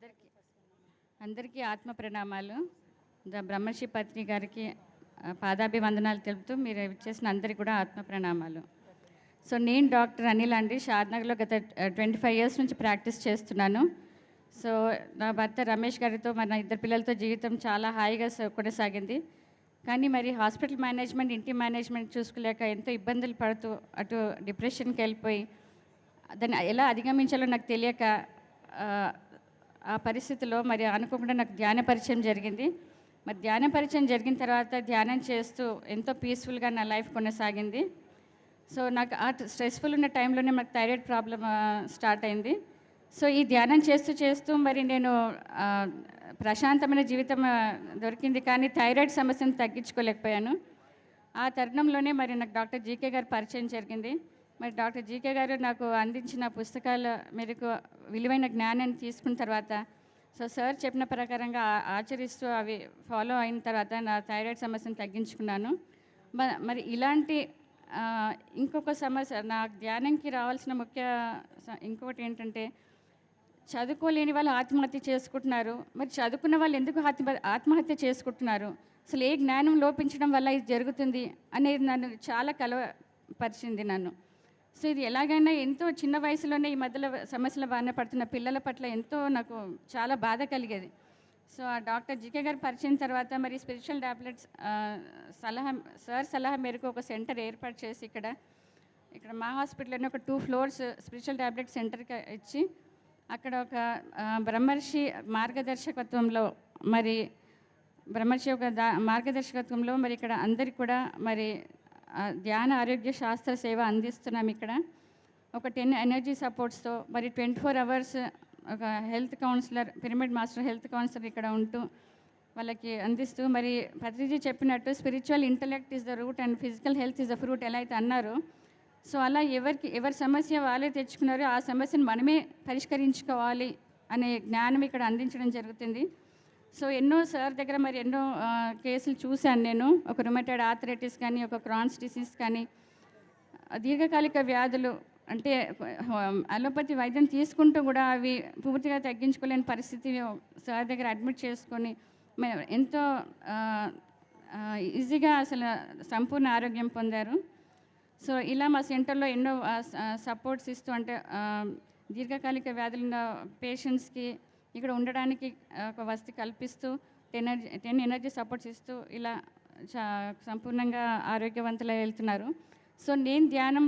అందరికీ అందరికీ ఆత్మ ప్రణామాలు. ద బ్రహ్మర్షి పత్ని గారికి పాదాభివందనాలు తెలుపుతూ మీరు ఇచ్చేసిన అందరికీ కూడా ఆత్మ ప్రణామాలు. సో నేను డాక్టర్ అనిల్ అండి. షాద్నగర్లో గత ట్వంటీ ఫైవ్ ఇయర్స్ నుంచి ప్రాక్టీస్ చేస్తున్నాను. సో నా భర్త రమేష్ గారితో మన ఇద్దరు పిల్లలతో జీవితం చాలా హాయిగా కొనసాగింది. కానీ మరి హాస్పిటల్ మేనేజ్మెంట్ ఇంటి మేనేజ్మెంట్ చూసుకోలేక ఎంతో ఇబ్బందులు పడుతూ అటు డిప్రెషన్కి వెళ్ళిపోయి దాన్ని ఎలా అధిగమించాలో నాకు తెలియక ఆ, పరిస్థితిలో మరి అనుకోకుండా నాకు ధ్యాన పరిచయం జరిగింది. మరి ధ్యాన పరిచయం జరిగిన తర్వాత ధ్యానం చేస్తూ ఎంతో పీస్ఫుల్గా నా లైఫ్ కొనసాగింది. సో నాకు ఆ స్ట్రెస్ఫుల్ ఉన్న టైంలోనే మాకు థైరాయిడ్ ప్రాబ్లం స్టార్ట్ అయింది. సో ఈ ధ్యానం చేస్తూ చేస్తూ మరి నేను ప్రశాంతమైన జీవితం దొరికింది. కానీ థైరాయిడ్ సమస్యను తగ్గించుకోలేకపోయాను. ఆ తరుణంలోనే మరి నాకు డాక్టర్ జీకే గారు పరిచయం జరిగింది. మరి డాక్టర్ జీకే గారు నాకు అందించిన పుస్తకాలు మేరకు విలువైన జ్ఞానాన్ని తీసుకున్న తర్వాత సో సార్ చెప్పిన ప్రకారంగా ఆచరిస్తూ అవి ఫాలో అయిన తర్వాత నా థైరాయిడ్ సమస్యను తగ్గించుకున్నాను. మ- మరి ఇలాంటి ఇంకొక సమస్య నా ధ్యానంకి రావాల్సిన ముఖ్య స- ఇంకొకటి ఏంటంటే చదువుకోలేని వాళ్ళు ఆత్మహత్య చేసుకుంటున్నారు. మరి చదువుకున్న వాళ్ళు ఎందుకు ఆత్మ ఆత్మహత్య చేసుకుంటున్నారు? అసలు ఏ జ్ఞానం లోపించడం వల్ల ఇది జరుగుతుంది అనేది నన్ను చాలా కలవపరిచింది నన్ను. సో ఇది ఎలాగైనా ఎంతో చిన్న వయసులోనే ఈ మధ్యలో సమస్యల బారిన పడుతున్న పిల్లల పట్ల ఎంతో నాకు చాలా బాధ కలిగేది. సో ఆ డాక్టర్ జీకే గారు పరిచయం తర్వాత మరి స్పిరిచువల్ ట్యాబ్లెట్స్ సలహా సార్ సలహా మేరకు ఒక సెంటర్ ఏర్పాటు చేసి ఇక్కడ ఇక్కడ మా హాస్పిటల్లోనే ఒక టూ ఫ్లోర్స్ స్పిరిచువల్ ట్యాబ్లెట్ సెంటర్కి ఇచ్చి అక్కడ ఒక బ్రహ్మర్షి మార్గదర్శకత్వంలో మరి బ్రహ్మర్షి యొక్క దా మార్గదర్శకత్వంలో మరి ఇక్కడ అందరికి కూడా మరి ధ్యాన ఆరోగ్య శాస్త్ర సేవ అందిస్తున్నాం ఇక్కడ. ఒక టెన్ ఎనర్జీ సపోర్ట్స్తో మరి ట్వంటీ ఫోర్ అవర్స్ ఒక health counsellor pyramid master health counsellor ఇక్కడ ఉంటూ వాళ్ళకి అందిస్తూ మరి పత్రిజీ చెప్పినట్టు spiritual intellect is the root and physical health is the fruit ఎలా అయితే అన్నారో. సో అలా ఎవరికి ఎవరి సమస్య వాళ్ళే తెచ్చుకున్నారో ఆ సమస్యను మనమే పరిష్కరించుకోవాలి అనే జ్ఞానం ఇక్కడ అందించడం జరుగుతుంది. సో ఎన్నో సార్ దగ్గర మరి ఎన్నో కేసులు చూశాను నేను. ఒక రుమటెడ్ ఆథరైటిస్ కానీ ఒక క్రాన్స్ డిసీజ్ కానీ దీర్ఘకాలిక వ్యాధులు అంటే అలోపతి వైద్యం తీసుకుంటూ కూడా అవి పూర్తిగా తగ్గించుకోలేని పరిస్థితి సార్ దగ్గర అడ్మిట్ చేసుకొని మే- ఎంతో ఈజీగా అసలు సంపూర్ణ ఆరోగ్యం పొందారు. సో ఇలా మా సెంటర్లో ఎన్నో సపోర్ట్స్ ఇస్తూ అంటే దీర్ఘకాలిక వ్యాధులు ఉన్న పేషెంట్స్కి ఇక్కడ ఉండడానికి ఒక వసతి కల్పిస్తూ ten energy ten energy supports ఇస్తూ ఇలా సంపూర్ణంగా ఆరోగ్యవంతులై వెళ్తున్నారు. సో నేను ధ్యానం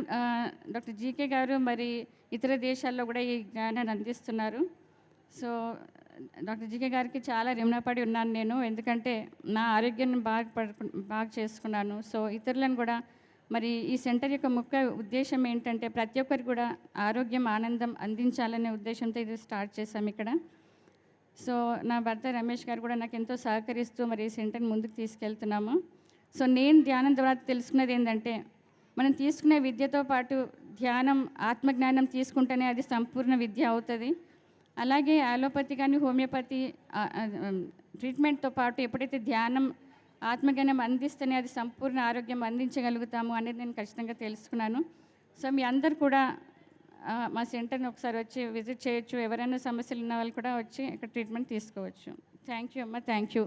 డాక్టర్ జీకే గారు మరి ఇతర దేశాల్లో కూడా ఈ జ్ఞానాన్ని అందిస్తున్నారు. సో డాక్టర్ జీకే గారికి చాలా రిమణపడి ఉన్నాను నేను. ఎందుకంటే నా ఆరోగ్యాన్ని బాగా బాగా చేసుకున్నాను. సో ఇతరులను కూడా మరి ఈ సెంటర్ యొక్క ముఖ్య ఉద్దేశం ఏంటంటే ప్రతి ఒక్కరికి కూడా ఆరోగ్యం ఆనందం అందించాలనే ఉద్దేశంతో ఇది స్టార్ట్ చేశాం ఇక్కడ. సో నా భర్త రమేష్ గారు కూడా నాకు ఎంతో సహకరిస్తూ మరి సెంటర్ని ముందుకు తీసుకెళ్తున్నాము. సో నేను ధ్యానం ద్వారా తెలుసుకున్నది ఏంటంటే మనం తీసుకునే విద్యతో పాటు ధ్యానం ఆత్మజ్ఞానం తీసుకుంటేనే అది సంపూర్ణ విద్య అవుతుంది. అలాగే అలోపతి కానీ హోమియోపతి ట్రీట్మెంట్తో పాటు ఎప్పుడైతే ధ్యానం ఆత్మజ్ఞానం అందిస్తేనే అది సంపూర్ణ ఆరోగ్యం అందించగలుగుతాము అనేది నేను ఖచ్చితంగా తెలుసుకున్నాను. సో మీ అందరు కూడా మా సెంటర్ని ఒకసారి వచ్చి విజిట్ చేయొచ్చు. ఎవరైనా సమస్యలు ఉన్న వాళ్ళు కూడా వచ్చి ఇక్కడ ట్రీట్మెంట్ తీసుకోవచ్చు. థ్యాంక్ యూ అమ్మ థ్యాంక్ యూ.